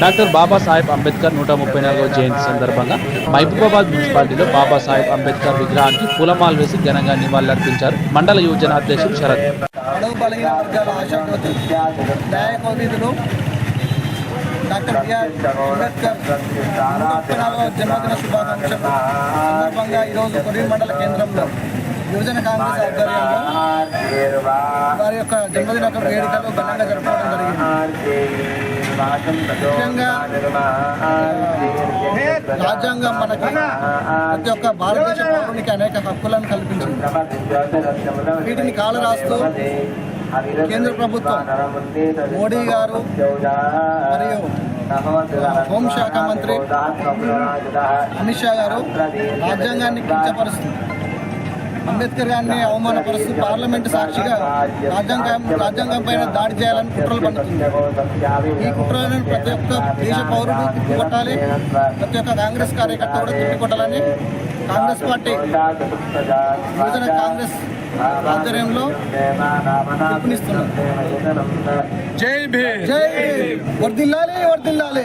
Doctor Babasaheb Ambedkar నూట ముప్పై నాలుగవ జయంతి సందర్భంగా మహబూబాబాద్ మున్సిపాలిటీలో బాబాసాహెబ్ అంబేద్కర్ విగ్రహానికి పూలమాలు వేసి ఘనంగా నివాళులర్పించారు. మండల యువజన అధ్యక్షుడు శరత్. డాక్టర్ బిఆర్ అంబేద్కర్ ముప్పై నాలుగవ జన్మదిన శుభాకాంక్షలు. సందర్భంగా ఈరోజు మండల కేంద్రంలో యువజన కాంగ్రెస్ ఆధ్వర్యంలో వారి యొక్క జన్మదిన వేడుకలు ఘనంగా జరుపుకోవడం జరిగింది. రాజ్యాంగం మనకి ప్రతి ఒక్క భారతదేశ పౌరునికి అనేక హక్కులను కల్పించింది. వీటిని కాలు రాస్తూ కేంద్ర ప్రభుత్వం మోడీ గారు మరియు హోంశాఖ మంత్రి అమిత్ షా గారు రాజ్యాంగాన్ని కించపరుస్తుంది అంబేద్కర్ గారిని అవమానపరుస్తూ పార్లమెంట్ సాక్షిగా రాజ్యాంగం రాజ్యాంగం పైన దాడి చేయాలని కుట్రలు పండుతుంది ఈ కుట్రలను ప్రతి ఒక్క దేశ పౌరుడు తిప్పికొట్టాలి. ప్రతి ఒక్క కాంగ్రెస్ కార్యకర్త కూడా తిప్పికొట్టాలని కాంగ్రెస్ పార్టీ యువజన కాంగ్రెస్ ఆధ్వర్యంలో పిలుపునిస్తున్నారు జై భీమ్. వర్ధిల్లాలి వర్ధిల్లాలి